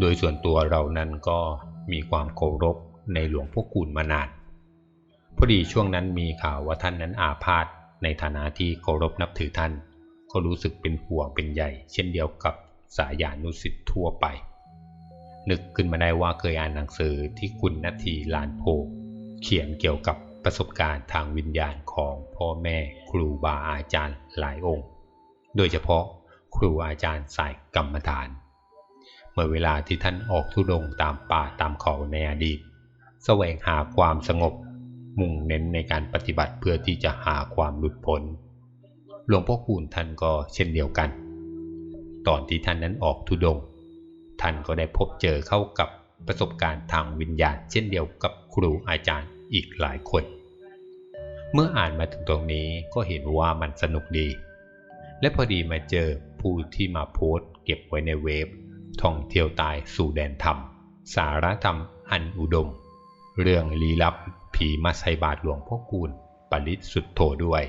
โดยส่วนตัวเรานั้นก็มีความเคารพในหลวงพ่อคูณมานานพอดีช่วงนั้นมีข่าวว่าท่านนั้นอาพาธในฐานะที่เคารพนับถือท่าน ก็รู้สึกเป็นห่วงเป็นใหญ่ เช่นเดียวกับสายานุสิทธ์ทั่วไป นึกขึ้นมาได้ว่าเคยอ่านหนังสือที่คุณนาทีลานโพเขียนเกี่ยวกับประสบการณ์ทางวิญญาณของพ่อแม่ครูบาอาจารย์หลายองค์ โดยเฉพาะครูอาจารย์สายกรรมฐาน เมื่อเวลาที่ท่านออกทุดงตามป่าตามเขาในอดีต แสวงหาความสงบ มุ่งเน้นในการปฏิบัติเพื่อที่จะหาความหลุดพ้น หลวงพ่อคูณท่านก็เช่นเดียวกัน ตอนที่ท่านนั้นออกทุดง ท่านก็ได้พบเจอเข้ากับประสบการณ์ทางวิญญาณ เช่นเดียวกับครูอาจารย์อีกหลายคน เมื่ออ่านมาถึงตรงนี้ก็เห็นว่ามันสนุกดี และพอดีมาเจอผู้ที่มาโพสต์เก็บไว้ในเว็บ ท่องเที่ยวตายสู่แดนธรรม สารธรรมอันอุดม เรื่องลี้ลับผีมาใส่บาทหลวงพ่อคูณปริสุดโถด้วย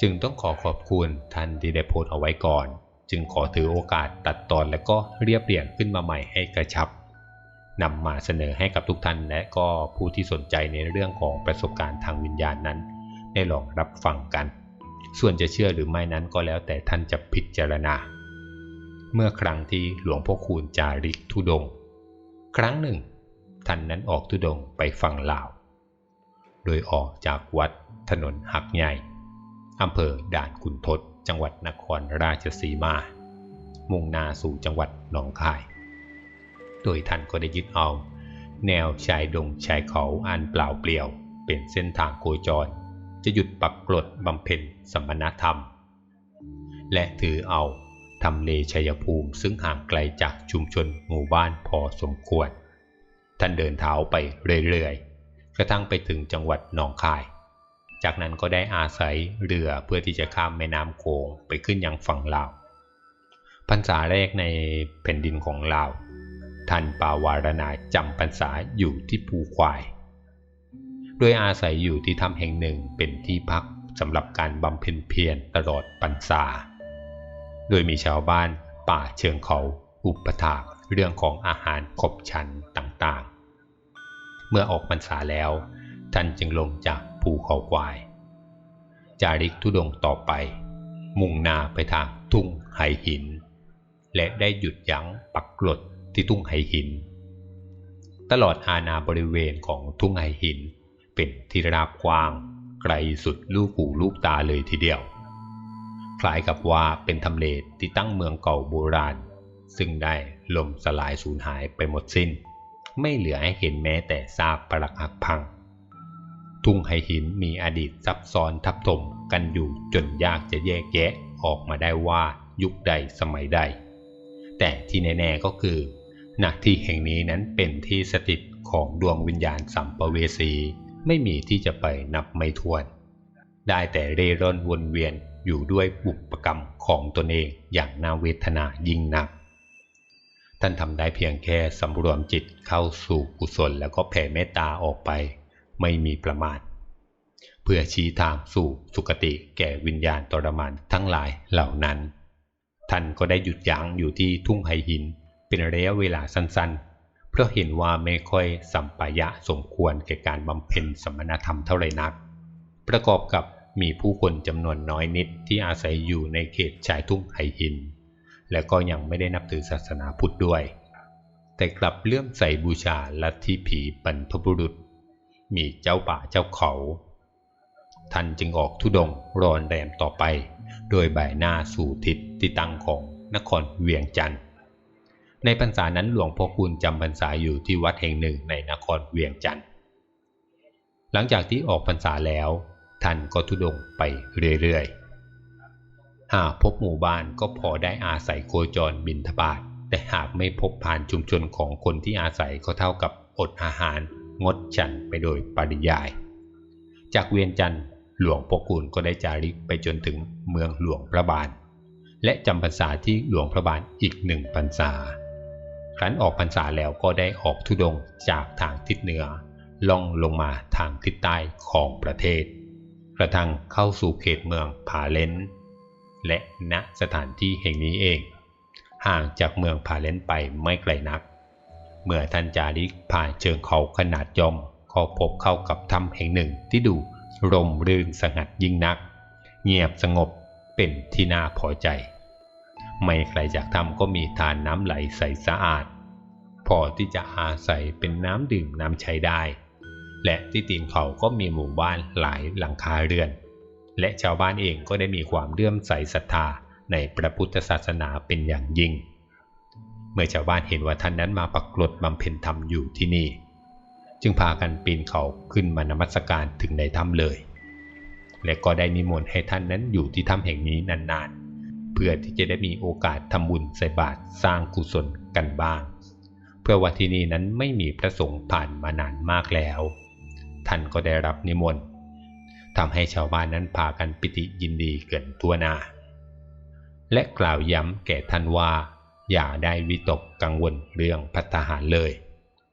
จึงต้องขอขอบคุณท่านที่ได้โพสเอาไว้ก่อน จึงขอถือโอกาสตัดตอนและก็เรียบเรียงขึ้นมาใหม่ให้กระชับนำมาเสนอให้กับทุกท่านและก็ผู้ที่สนใจในเรื่องของประสบการณ์ทางวิญญาณนั้น ได้ลองรับฟังกัน ส่วนจะเชื่อหรือไม่นั้นก็แล้วแต่ท่านจะพิจารณา เมื่อครั้งที่หลวงพ่อคูณจาริกทุดง ครั้งหนึ่ง ท่านนั้นออกทุดงไปฝั่งลาว โดยออกจากวัดถนนหักใหญ่อำเภอด่านขุนทดจังหวัดนครราชสีมา มุ่งหน้าสู่จังหวัดหนองคาย โดยท่านก็ได้ยึดเอา แนวชายดงชายเขาอันเปล่าเปลี่ยว เป็นเส้นทางโคจร จะหยุดปักกรดบำเพ็ญสมณธรรม และถือเอา ทำเลชัยภูมิซึ่งห่างไกลจากชุมชนหมู่บ้านพอสมควร ท่านเดินเท้าไปเรื่อยๆ กระทั่งไปถึงจังหวัดหนองคาย จากนั้นก็ได้อาศัยเรือเพื่อที่จะข้ามแม่น้ำโขงไปขึ้นยังฝั่งลาวพรรษาแรกในแผ่นดินของลาว ท่านปาวารณาจำพรรษาอยู่ที่ภูควาย โดยอาศัยอยู่ที่ถ้ำแห่งหนึ่งเป็นที่พักสำหรับการบำเพ็ญเพียรตลอดพรรษา โดยมีชาวบ้านป่าเชิงเขาอุปถากเรื่องของอาหารขบชันต่างๆ เมื่อออกพรรษาแล้ว ท่านจึงลงจากภูเขาควาย จาริกทุดงต่อไป มุ่งหน้าไปทางทุ่งไหหิน และได้หยุดยั้งปักกรดที่ทุ่งไหหิน ตลอดอาณาบริเวณของทุ่งไหหิน เป็นที่ราบกว้างไกลสุดลูกหูลูกตาเลยทีเดียว คล้ายกับว่าเป็นทำเลที่ตั้งเมืองเก่าโบราณ ซึ่งได้ล่มสลายสูญหายไปหมดสิน้น ไม่เหลือให้เห็นแม้แต่ซากปรักหักพัง ทุ่งไหหินมีอดีตซับซ้อนทับถมกันอยู่จนยากจะแยกแยะออกมาได้ว่ายุคใดสมัยใด แต่ที่แน่ๆก็คือณที่แห่งนี้นั้นเป็นที่สถิตของดวงวิญญาณสัมปเวสี ไม่มีที่จะไปนับไม่ถ้วน ได้แต่เร่ร่อนวนเวียน อยู่ด้วยบุปกรรมของตนเองอย่างน่าเวทนายิ่งนัก ท่านทำได้เพียงแค่สำรวมจิตเข้าสู่กุศลแล้วก็แผ่เมตตาออกไป ไม่มีประมาท เพื่อชี้ทางสู่สุคติแก่วิญญาณตรมานทั้งหลายเหล่านั้น ท่านก็ได้หยุดยั้งอยู่ที่ทุ่งไหหิน เป็นระยะเวลาสั้นๆ เพราะเห็นว่าไม่ค่อยสัมปายะสมควรแก่การบำเพ็ญสมณธรรมเท่าไรนักประกอบกับ มีผู้คนจำนวนน้อยนิดที่อาศัยอยู่ในเขตชายทุ่งไหหิน และก็ยังไม่ได้นับถือศาสนาพุทธด้วย แต่กลับเลื่อมใสบูชาลัทธิผีบรรพบุรุษ มีเจ้าป่าเจ้าเขา ท่านจึงออกทุดงรอนแรมต่อไป โดยบ่ายหน้าสู่ทิศที่ตั้งของนครเวียงจันทร์ในพรรษานั้นหลวงพ่อคูณจำพรรษาอยู่ที่วัดแห่งหนึ่งในนครเวียงจันทร์หลังจากที่ออกพรรษาแล้ว ท่านก็ทุดงไปเรื่อยๆ หากพบหมู่บ้านก็พอได้อาศัยโคจรบินทบาทแต่หากไม่พบผ่านชุมชนของคนที่อาศัยก็เท่ากับอดอาหาร งดฉันไปโดยปริยาย จากเวียงจันทร์หลวงพ่อคูณก็ได้จาริกไปจนถึงเมืองหลวงพระบาทและจำพรรษาที่หลวงพระบาทอีกหนึ่งพรรษา ครั้นออกพรรษาแล้วก็ได้ออกทุดงจากทางทิศเหนือ ล่องลงมาทางทิศใต้ของประเทศ กระทั่งเข้าสู่เขตเมืองผาเลนและณสถานที่แห่งนี้เอง ห่างจากเมืองผาเลนไปไม่ไกลนัก เมื่อท่านจาริกผ่านเชิงเขาขนาดย่อมก็พบเข้ากับถ้ำแห่งหนึ่งที่ดูร่มรื่นสงัดยิ่งนัก เงียบสงบเป็นที่น่าพอใจ ไม่ไกลจากถ้ำก็มีทานน้ำไหลใสสะอาด พอที่จะอาศัยเป็นน้ำดื่มน้ำใช้ได้ และที่ตีนเขาก็มีหมู่บ้านหลายหลังคาเรือน และชาวบ้านเองก็ได้มีความเลื่อมใสศรัทธาในพระพุทธศาสนาเป็นอย่างยิ่ง เมื่อชาวบ้านเห็นว่าท่านนั้นมาปักกลดบำเพ็ญธรรมอยู่ที่นี่ จึงพากันปีนเขาขึ้นมานมัสการถึงในถ้ำเลย และก็ได้นิมนต์ให้ท่านนั้นอยู่ที่ถ้ำแห่งนี้นานๆ เพื่อที่จะได้มีโอกาสทำบุญใส่บาตรสร้างกุศลกันบ้าง เพื่อว่าที่นี่นั้นไม่มีพระสงฆ์ผ่านมานานมากแล้ว ท่านก็ได้รับนิมนต์ทำให้ชาวบ้านนั้นพากันปิติยินดีเกินทั่วหน้า และกล่าวย้ำแก่ท่านว่า อย่าได้วิตกกังวลเรื่องพัฒหารเลย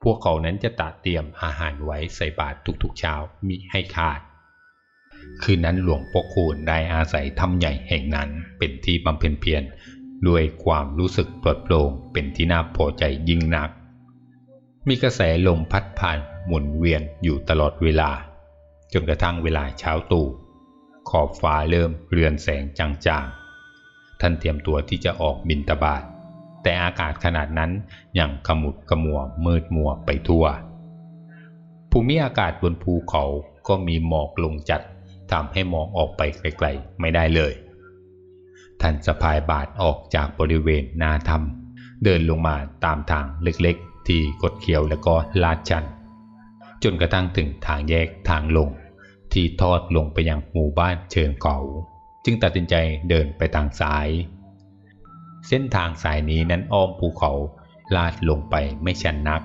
พวกเขานั้นจะตัดเตรียมอาหารไว้ใส่บาตรทุกๆเช้ามิให้ขาด คืนนั้นหลวงพ่อคูณได้อาศัยถ้ำใหญ่แห่งนั้นเป็นที่บำเพ็ญเพียรด้วยความรู้สึกปลดโปร่งเป็นที่น่าพอใจยิ่งนัก มีกระแสลมพัดผ่านหมุนเวียนอยู่ตลอดเวลา จนกระทั่งเวลาเช้าตู่ขอบฟ้าเริ่มเรือนแสงจางๆ ท่านเตรียมตัวที่จะออกบินตบาทแต่อากาศขนาดนั้นยังขมุดขมัวมืดมัวไปทั่ว ภูมิอากาศบนภูเขาก็มีหมอกลงจัดทำให้มองออกไปไกลๆไม่ได้เลย ท่านสะพายบาทออกจากบริเวณนาธรรม เดินลงมาตามทางเล็กๆ ที่กดเขียวแล้วก็ลาดชัน จนกระทั่งถึงทางแยกทางลง ที่ทอดลงไปยังหมู่บ้านเชิงเขาจึงตัดสินใจเดินไปทางสาย เส้นทางสายนี้นั้นอ้อมภูเขาลาดลงไปไม่ชันนัก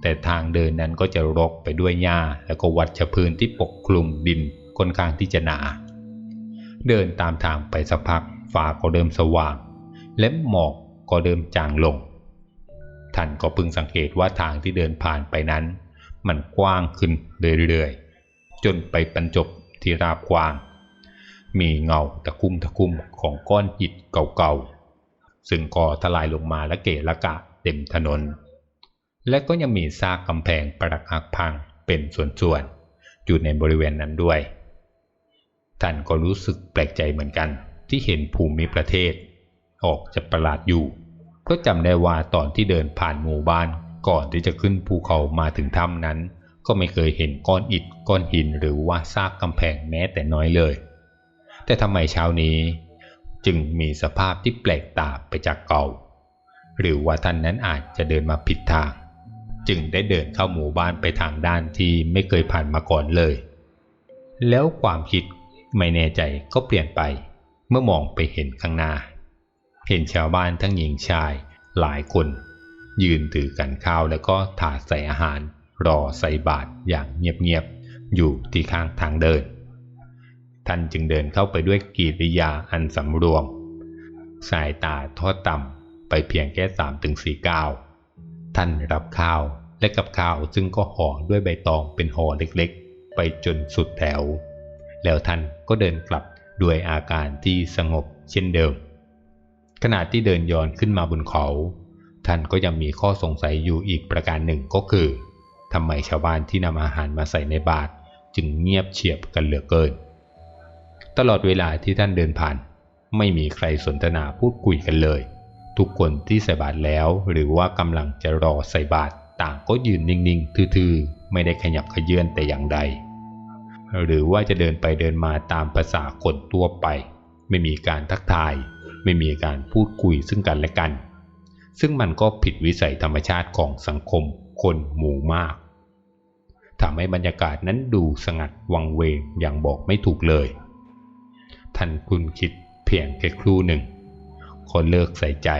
แต่ทางเดินนั้นก็จะรกไปด้วยหญ้าแล้วก็วัชพืนที่ปกคลุมดินค่อนข้างที่จะหนา เดินตามทางไปสักพักฟ้าก็เริ่มสว่าง และหมอกก็เริ่มจางลง ท่านก็พึงสังเกตว่าทางที่เดินผ่านไปนั้น มันกว้างขึ้นเรื่อยๆ จนไปบรรจบที่ราบกว้าง มีเงาตะคุ่มตะคุ่มของก้อนอิฐเก่าๆ ซึ่งก่อทลายลงมาและเกะละกะเต็มถนน และก็ยังมีซากกำแพงปรักหักพังเป็นส่วนๆ อยู่ในบริเวณนั้นด้วย ท่านก็รู้สึกแปลกใจเหมือนกันที่เห็นภูมิประเทศ ออกจะประหลาดอยู่ เพราะจำได้ว่าตอนที่เดินผ่านหมู่บ้าน ก่อนที่จะขึ้นภูเขามาถึงถ้ำนั้น ก็ไม่เคยเห็นก้อนอิฐก้อนหินหรือว่าซากกำแพงแม้แต่น้อยเลย แต่ทำไมเช้านี้ จึงมีสภาพที่แปลกตาไปจากเก่า หรือว่าท่านนั้นอาจจะเดินมาผิดทาง จึงได้เดินเข้าหมู่บ้านไปทางด้านที่ไม่เคยผ่านมาก่อนเลย แล้วความคิดไม่แน่ใจก็เปลี่ยนไป เมื่อมองไปเห็นข้างหน้า เห็นชาวบ้านทั้งหญิงชายหลายคน ยืนถือกันข้าวแล้วก็ถาใส่อาหาร รอใส่บาตรอย่างเงียบๆอยู่ที่ข้างทางเดิน ท่านจึงเดินเข้าไปด้วยกิริยาอันสำรวม สายตาทอดต่ำไปเพียงแค่สามถึงสี่ก้าวท่านรับข้าวและกับข้าวซึ่งก็ห่อด้วยใบตองเป็นห่อเล็กๆ ไปจนสุดแถว แล้วท่านก็เดินกลับด้วยอาการที่สงบเช่นเดิม ขณะที่เดินย้อนขึ้นมาบนเขา ท่านก็ยังมีข้อสงสัยอยู่อีกประการหนึ่งก็คือทำไมชาวบ้านที่นำอาหารมาใส่ในบาตรจึงเงียบเฉียบกันเหลือเกิน ตลอดเวลาที่ท่านเดินผ่าน ไม่มีใครสนทนาพูดคุยกันเลย ทุกคนที่ใส่บาตรแล้ว หรือว่ากำลังจะรอใส่บาตรต่างก็ยืนนิ่งๆทื่อๆ ไม่ได้ขยับขยื่นแต่อย่างใด หรือว่าจะเดินไปเดินมาตามภาษาคนทั่วไป ไม่มีการทักทาย ไม่มีการพูดคุยซึ่งกันและกัน ซึ่งมันก็ผิดวิสัยธรรมชาติของสังคมคนหมู่มากทำให้บรรยากาศนั้นดูสงัดวังเวงอย่างบอกไม่ถูกเลย ท่านคุณคิดเพียงแค่ครู่หนึ่งคนเลิกใส่ใจ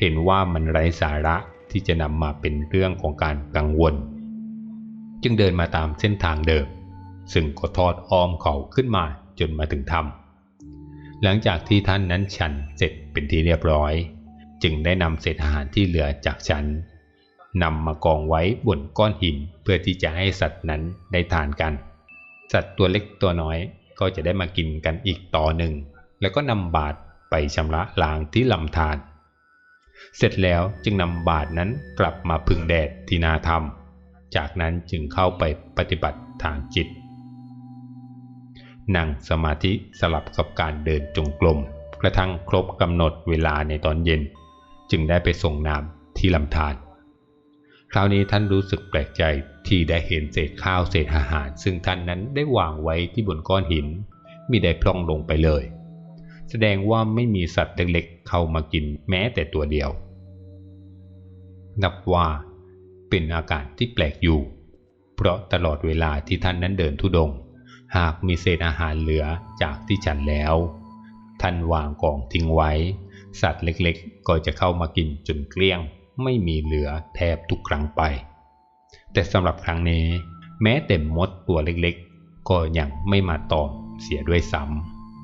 เห็นว่ามันไร้สาระที่จะนำมาเป็นเรื่องของการกังวล จึงเดินมาตามเส้นทางเดิม ซึ่งก็ทอดอ้อมเขาขึ้นมาจนมาถึงถ้ำ หลังจากที่ท่านนั้นฉันเสร็จเป็นที่เรียบร้อย จึงได้นำเศษอาหารที่เหลือจากฉันนำมากองไว้บนก้อนหินเพื่อที่จะให้สัตว์นั้นได้ทานกัน สัตว์ตัวเล็กตัวน้อยก็จะได้มากินกันอีกต่อหนึ่ง แล้วก็นำบาตรไปชำระล้างที่ลำธารเสร็จแล้วจึงนำบาทนั้นกลับมาพึ่งแดดที่นาธรรม จากนั้นจึงเข้าไปปฏิบัติทางจิต นั่งสมาธิสลับกับการเดินจงกรมกระทั่งครบกำหนดเวลาในตอนเย็น จึงได้ไปส่งน้ำที่ลำธารคราวนี้ท่านรู้สึกแปลกใจที่ได้เห็นเศษข้าวเศษอาหาร ซึ่งท่านนั้นได้วางไว้ที่บนก้อนหินมิได้พล่องลงไปเลย แสดงว่าไม่มีสัตว์เล็กๆ เข้ามากินแม้แต่ตัวเดียว นับว่าเป็นอาการที่แปลกอยู่ เพราะตลอดเวลาที่ท่านนั้นเดินทุดง หากมีเศษอาหารเหลือจากที่ฉันแล้ว ท่านวางกองทิ้งไว้ สัตว์เล็กๆ ก็จะเข้ามากินจนเกลี้ยง ไม่มีเหลือแทบทุกครั้งไป แต่สำหรับครั้งนี้ แม้แต่มดตัวเล็กๆ ก็ยังไม่มาตอมเสียด้วยซ้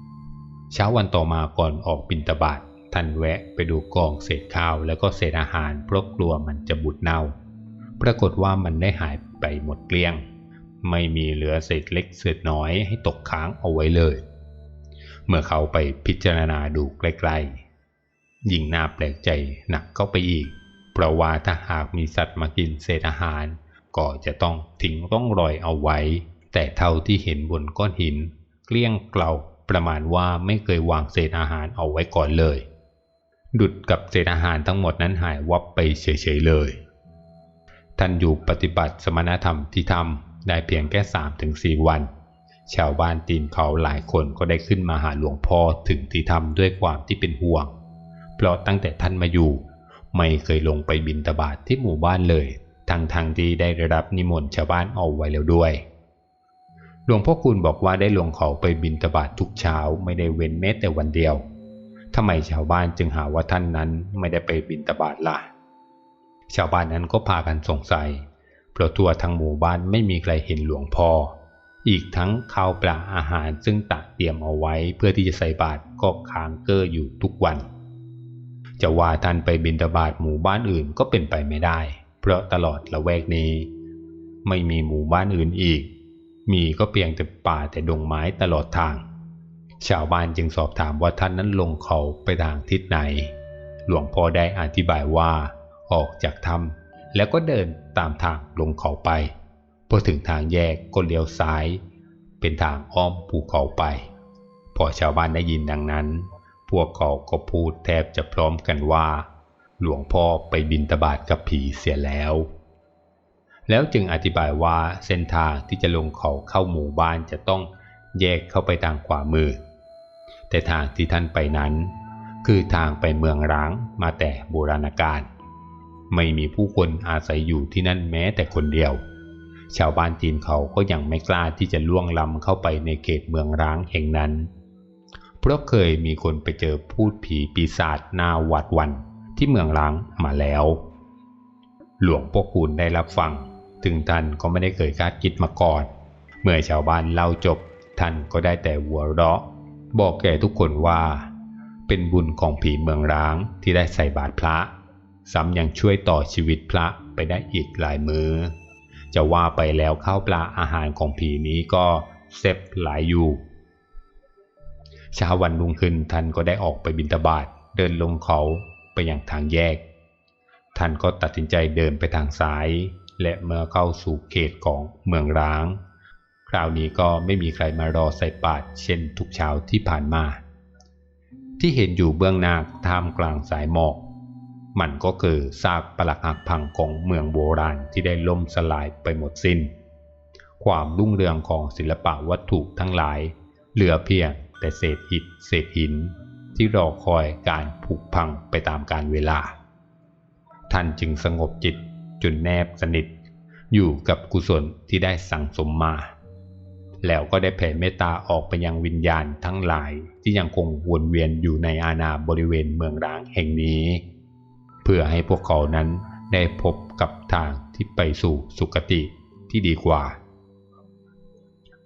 ำเช้าวันต่อมาก่อนออกบินตบาทท่านแวะไปดูกองเศษข้าวแล้วก็เศษอาหารเพราะกลัวมันจะบุดเน่า ปรากฏว่ามันได้หายไปหมดเกลี้ยง ไม่มีเหลือเศษเล็กเศษน้อยให้ตกค้างเอาไว้เลย เมื่อเขาไปพิจารณาดูใกล้ๆยิ่งน่าแปลกใจหนักเข้าไปอีก เพราะว่าถ้าหากมีสัตว์มากินเศษอาหาร ก็จะต้องทิ้งร่องรอยเอาไว้ แต่เท่าที่เห็นบนก้อนหิน เกลี้ยงเกลาประมาณว่าไม่เคยวางเศษอาหารเอาไว้ก่อนเลย ดุดกับเศษอาหารทั้งหมดนั้นหายวับไปเฉยๆเลย ท่านอยู่ปฏิบัติสมณธรรมที่ทำ ได้เพียงแค่สามถึงสี่วัน ชาวบ้านตีนเขาหลายคนก็ได้ขึ้นมาหาหลวงพ่อถึงที่ทำด้วยความที่เป็นห่วง เพราะตั้งแต่ท่านมาอยู่ ไม่เคยลงไปบินตบาทที่หมู่บ้านเลยทั้งทางที่ได้รับนิมนต์ชาวบ้านเอาไว้แล้วด้วย หลวงพ่อคุณบอกว่าได้ลงเขาไปบินตบาททุกเช้าไม่ได้เว้นแม้แต่วันเดียวทำไมชาวบ้านจึงหาว่าท่านนั้นไม่ได้ไปบินตบาทละ่ะ ชาวบ้านนั้นก็พากันสงสัย เพราะทั่วทั้งหมู่บ้านไม่มีใครเห็นหลวงพ่อ อีกทั้งข้าวปลาอาหารซึ่งตักเตรียมเอาไว้เพื่อที่จะใส่บาตรก็ค้างเก้ออยู่ทุกวัน จะว่าท่านไปบินตบาทหมู่บ้านอื่นก็เป็นไปไม่ได้ เพราะตลอดละแวกนี้ ไม่มีหมู่บ้านอื่นอีก มีก็เพียงแต่ป่าแต่ดงไม้ตลอดทาง ชาวบ้านจึงสอบถามว่าท่านนั้นลงเขาไปทางทิศไหน หลวงพ่อได้อธิบายว่าออกจากถ้ำ แล้วก็เดินตามทางลงเขาไปพอถึงทางแยกก็เลี้ยวซ้าย เป็นทางอ้อมภูเขาไป พอชาวบ้านได้ยินดังนั้น พวกเขาก็พูดแทบจะพร้อมกันว่า หลวงพ่อไปบินตบาทกับผีเสียแล้ว แล้วจึงอธิบายว่าเส้นทางที่จะลงเขาเข้าหมู่บ้านจะต้องแยกเข้าไปทางขวามือ แต่ทางที่ท่านไปนั้น คือทางไปเมืองร้างมาแต่โบราณกาล ไม่มีผู้คนอาศัยอยู่ที่นั่นแม้แต่คนเดียว ชาวบ้านจีนเขาก็ยังไม่กล้าที่จะล่วงล้ำเข้าไปในเขตเมืองร้างแห่งนั้น เพราะเคยมีคนไปเจอพูดผีปีศาจหน้าวัดวันที่เมืองร้างมาแล้ว หลวงพ่อคูณได้รับฟัง ถึงท่านก็ไม่ได้เคยคาดคิดมาก่อน เมื่อชาวบ้านเล่าจบท่านก็ได้แต่หัวเราะ บอกแก่ทุกคนว่า เป็นบุญของผีเมืองร้างที่ได้ใส่บาตรพระ ซ้ำยังช่วยต่อชีวิตพระไปได้อีกหลายมือจะว่าไปแล้วข้าวปลาอาหารของผีนี้ก็เซฟหลายอยู่เช้าวันรุ่งขึ้นท่านก็ได้ออกไปบินตบาทเดินลงเขาไปอยังทางแยก ท่านก็ตัดสินใจเดินไปทางซ้าย และเมื่อเข้าสู่เขตของเมืองร้าง คราวนี้ก็ไม่มีใครมารอใส่บาตรเช่นทุกเช้าที่ผ่านมา ที่เห็นอยู่เบื้องหน้าท่ามกลางสายหมอก มันก็คือซากปรักหักพังของเมืองโบราณที่ได้ล่มสลายไปหมดสิน้น ความรุ่งเรืองของศิลปะวัตถุทั้งหลาย เหลือเพียงแต่เศษหินเศษหิน ที่รอคอยการผุพังไปตามกาลเวลา ท่านจึงสงบจิตจนแนบสนิท อยู่กับกุศลที่ได้สั่งสมมา แล้วก็ได้แผ่เมตตาออกไปยังวิญญาณทั้งหลายที่ยังคงวนเวียนอยู่ในอาณาบริเวณเมืองร้างแห่งนี้ พื่อให้พวกเขานั้นได้พบกับทางที่ไปสู่สุคติที่ดีกว่า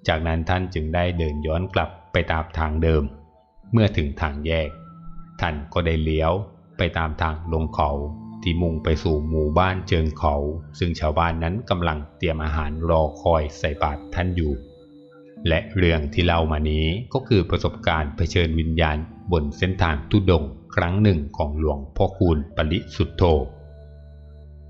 จากนั้นท่านจึงได้เดินย้อนกลับไปตามทางเดิม เมื่อถึงทางแยก ท่านก็ได้เลี้ยวไปตามทางลงเขาที่มุ่งไปสู่หมู่บ้านเจิงเขา ซึ่งชาวบ้านนั้นกำลังเตรียมอาหารรอคอยใส่บาตรท่านอยู่ และเรื่องที่เล่ามานี้ก็คือประสบการณ์เผชิญวิญญาณบนเส้นทางทุดง ครั้งหนึ่งของหลวงพ่อคูณปริสุทธโธ